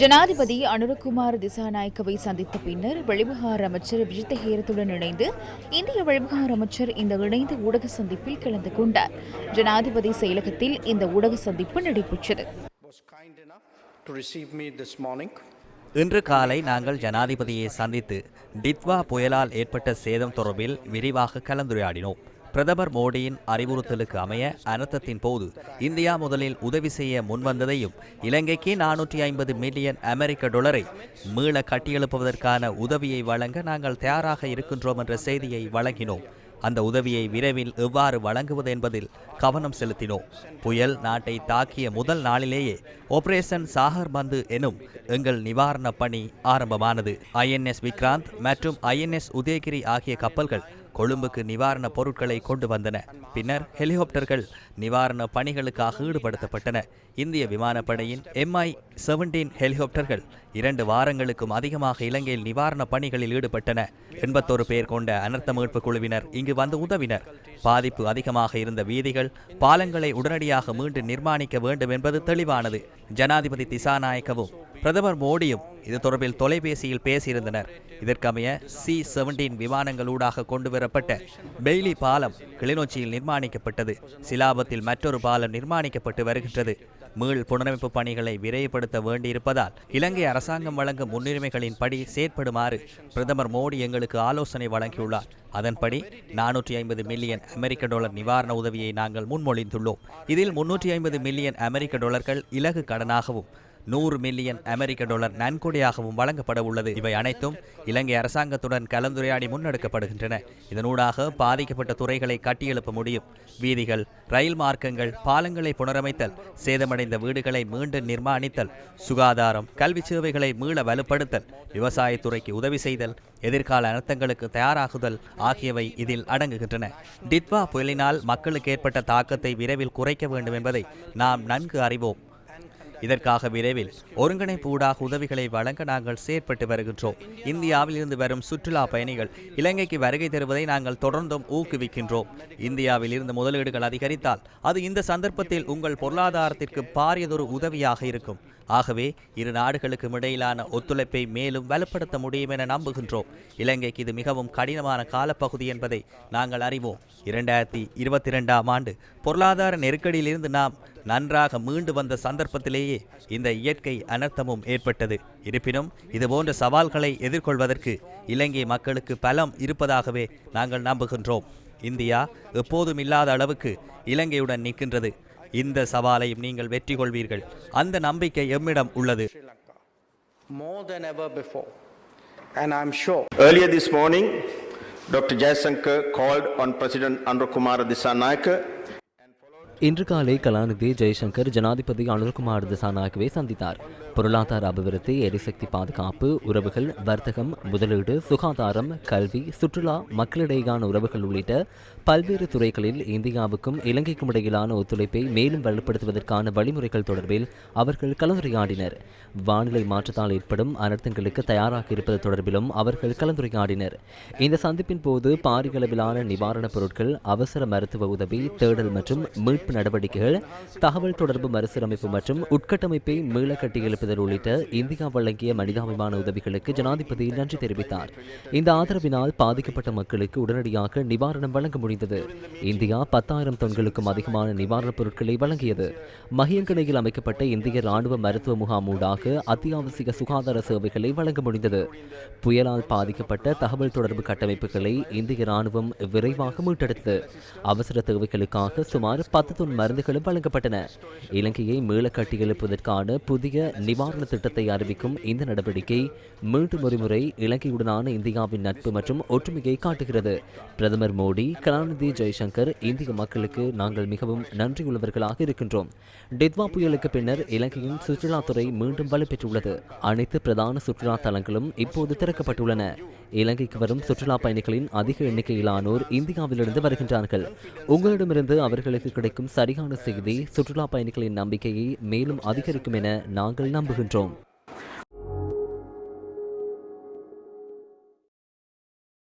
ஜனாதிபதி அனுரகுமார் திசாநாயக்கவை சந்தித்த பின்னர் வெளிவிவகார அமைச்சர் விஜித்த ஹேரத்துடன் இணைந்து இந்திய வெளிவிவகார அமைச்சர் இந்த இணைந்த ஊடக சந்திப்பில் கலந்து கொண்டார். ஜனாதிபதி செயலகத்தில் இந்த ஊடக சந்திப்பு நடைபெற்றது. இன்று காலை நாங்கள் ஜனாதிபதியை சந்தித்து டித்வா புயலால் ஏற்பட்ட சேதம் தொடர்பில் விரிவாக கலந்துரையாடினோம். பிரதமர் மோடியின் அறிவுறுத்தலுக்கு அமைய அனர்த்தத்தின் போது இந்தியா முதலில் உதவி செய்ய முன்வந்ததையும் இலங்கைக்கு நானூற்றி ஐம்பது மில்லியன் அமெரிக்க டொலரை மீள கட்டியெழுப்புவதற்கான உதவியை வழங்க நாங்கள் தயாராக இருக்கின்றோம் என்ற செய்தியை வழங்கினோம். அந்த உதவியை விரைவில் எவ்வாறு வழங்குவது என்பதில் கவனம் செலுத்தினோம். புயல் நாட்டை தாக்கிய முதல் நாளிலேயே ஆபரேஷன் சாகர் பந்து எனும் எங்கள் நிவாரணப் பணி ஆரம்பமானது. ஐஎன்எஸ் விக்ராந்த் மற்றும் ஐஎன்எஸ் உதயகிரி ஆகிய கப்பல்கள் கொழும்புக்கு நிவாரணப் பொருட்களை கொண்டு வந்தன. பின்னர் ஹெலிகாப்டர்கள் நிவாரண பணிகளுக்காக ஈடுபடுத்தப்பட்டன. இந்திய விமானப்படையின் எம்ஐ செவன்டீன் ஹெலிகாப்டர்கள் இரண்டு வாரங்களுக்கும் அதிகமாக இலங்கையில் நிவாரண பணிகளில் ஈடுபட்டன. எண்பத்தோரு பேர் கொண்ட அனர்த்த மீட்பு குழுவினர் இங்கு வந்து உதவினர். பாதிப்பு அதிகமாக இருந்த வீதிகள் பாலங்களை உடனடியாக மீண்டும் நிர்மாணிக்க வேண்டும் என்பது தெளிவானது. ஜனாதிபதி திசாநாயக்கவும் பிரதமர் மோடியும் இது தொடர்பில் தொலைபேசியில் பேசியிருந்தனர். இதற்கமைய சி செவன்டீன் விமானங்களூடாக கொண்டு வரப்பட்ட பெய்லி பாலம் கிளிநொச்சியில் நிர்மாணிக்கப்பட்டது. சிலாபத்தில் மற்றொரு பாலம் நிர்மாணிக்கப்பட்டு வருகின்றது. மீள் புனரமைப்பு பணிகளை விரைவுபடுத்த வேண்டியிருப்பதால் இலங்கை அரசாங்கம் வழங்கும் முன்னுரிமைகளின் படி செயற்படுமாறு பிரதமர் மோடி எங்களுக்கு ஆலோசனை வழங்கியுள்ளார். அதன்படி நானூற்றி ஐம்பது மில்லியன் அமெரிக்க டாலர் நிவாரண உதவியை நாங்கள் முன்மொழிந்துள்ளோம். இதில் முன்னூற்றி ஐம்பது மில்லியன் அமெரிக்க டாலர்கள் இலகு கடனாகவும் நூறு மில்லியன் அமெரிக்க டாலர் நன்கொடையாகவும் வழங்கப்பட உள்ளது. இவை அனைத்தும் இலங்கை அரசாங்கத்துடன் கலந்துரையாடி முன்னெடுக்கப்படுகின்றன. இதனூடாக பாதிக்கப்பட்ட துறைகளை கட்டியெழுப்ப முடியும். வீதிகள் ரயில் மார்க்கங்கள் பாலங்களை புனரமைத்தல் சேதமடைந்த வீடுகளை மீண்டும் நிர்மாணித்தல் சுகாதாரம் கல்வி சேவைகளை மீள வலுப்படுத்தல் விவசாயத்துறைக்கு உதவி செய்தல் எதிர்கால அனர்த்தங்களுக்கு தயாராகுதல் ஆகியவை இதில் அடங்குகின்றன. டித்வா புயலினால் மக்களுக்கு ஏற்பட்ட தாக்கத்தை விரைவில் குறைக்க வேண்டும் என்பதை நாம் நன்கு அறிவோம். இதற்காக விரைவில் ஒருங்கிணைப்பு ஊடாக உதவிகளை வழங்க நாங்கள் செயற்பட்டு வருகின்றோம். இந்தியாவில் இருந்து வரும் சுற்றுலா பயணிகள் இலங்கைக்கு வருகை தருவதை நாங்கள் தொடர்ந்தும் ஊக்குவிக்கின்றோம். இந்தியாவில் இருந்து முதலீடுகள் அதிகரித்தால் அது இந்த சந்தர்ப்பத்தில் உங்கள் பொருளாதாரத்திற்கு பாரியதொரு உதவியாக இருக்கும். ஆகவே இரு நாடுகளுக்கும் இடையிலான ஒத்துழைப்பை மேலும் வலுப்படுத்த முடியும் என நம்புகின்றோம். இலங்கைக்கு இது மிகவும் கடினமான காலப்பகுதி என்பதை நாங்கள் அறிவோம். இரண்டாயிரத்தி இருபத்தி இரண்டாம் ஆண்டு பொருளாதார நெருக்கடியிலிருந்து நாம் நன்றாக மீண்டு வந்த சந்தர்ப்பத்திலேயே இந்த இயற்கை அனர்த்தமும் ஏற்பட்டது இருப்பினும் இதுபோன்ற சவால்களை எதிர்கொள்வதற்கு இலங்கை மக்களுக்கு பலம் இருப்பதாகவே நாங்கள் நம்புகின்றோம் இந்தியா எப்போதும் இல்லாத அளவுக்கு இலங்கையுடன் நிற்கின்றது இந்த சவாலையும் நீங்கள் வெற்றி கொள்வீர்கள் அந்த நம்பிக்கை எம்மிடம் உள்ளது. More than ever before. And I'm sure Earlier this morning, Dr. Jayasankar called on President Andhra Kumar Dissanayake இன்று காலை கலாநிதி ஜெய்சங்கர் ஜனாதிபதி அனுர்குமார் திசாநாயக்கவை சந்தித்தார். பொருளாதார அபிவிருத்தி எரிசக்தி பாதுகாப்பு உறவுகள் வர்த்தகம் முதலீடு சுகாதாரம் கல்வி சுற்றுலா மக்களிடையேயான உறவுகள் உள்ளிட்ட பல்வேறு துறைகளில் இந்தியாவுக்கும் இலங்கைக்கும் இடையிலான ஒத்துழைப்பை மேலும் வலுப்படுத்துவதற்கான வழிமுறைகள் தொடர்பில் அவர்கள் கலந்துரையாடினர். வானிலை மாற்றத்தால் ஏற்படும் அனர்த்தங்களுக்கு தயாராக இருப்பது தொடர்பிலும் அவர்கள் கலந்துரையாடினர். இந்த சந்திப்பின் போது பாரிய அளவிலான நிவாரணப் பொருட்கள் அவசர மருத்துவ உதவி தேடல் மற்றும் மீட்பு நடவடிக்கைகள் தகவல் தொடர்பு மறுசீரமைப்பு மற்றும் உட்கட்டமைப்பை மீள பேசுதல் உள்ளிட்ட இந்தியா வழங்கிய மனிதாபிமான உதவிகளுக்கு ஜனாதிபதி நன்றி தெரிவித்தார். இந்த ஆதரவினால் பாதிக்கப்பட்ட மக்களுக்கு உடனடியாக நிவாரணம் வழங்க முடிந்தது. இந்தியா பத்தாயிரம் தொன்களுக்கும் அதிகமான நிவாரணப் பொருட்களை வழங்கியது. மகியங்கனையில் அமைக்கப்பட்ட இந்திய ராணுவ மருத்துவ முகாம் ஊடாக அத்தியாவசிய சுகாதார சேவைகளை வழங்க முடிந்தது. புயலால் பாதிக்கப்பட்ட தகவல் தொடர்பு கட்டமைப்புகளை இந்திய ராணுவம் விரைவாக மீட்டெடுத்தது. அவசர தேவைகளுக்காக சுமார் பத்து தொன் மருந்துகளும் வழங்கப்பட்டன. இலங்கையை மீள கட்டியெழுப்பதற்கான புதிய நிவாரண திட்டத்தை அறிவிக்கும் இந்த நடவடிக்கை மீண்டும் ஒருமுறை இலங்கையுடனான இந்தியாவின் நட்பு மற்றும் ஒற்றுமையை காட்டுகிறது. பிரதமர் மோடி கலாநிதி ஜெய்சங்கர் இந்திய மக்களுக்கு நாங்கள் மிகவும் நன்றியுள்ளவர்களாக இருக்கின்றோம். டித்வா புயலுக்கு பின்னர் இலங்கையின் சுற்றுலாத்துறை மீண்டும் வலுப்பெற்றுள்ளது அனைத்து பிரதான சுற்றுலா தலங்களும் இப்போது திறக்கப்பட்டுள்ளன. இலங்கைக்கு வரும் சுற்றுலா பயணிகளின் அதிக எண்ணிக்கையிலானோர் இந்தியாவிலிருந்து வருகின்றார்கள். உங்களிடமிருந்து அவர்களுக்கு கிடைக்கும் சரியான செய்தி சுற்றுலா பயணிகளின் நம்பிக்கையை மேலும் அதிகரிக்கும் என நாங்கள் நம்புகின்றோம்.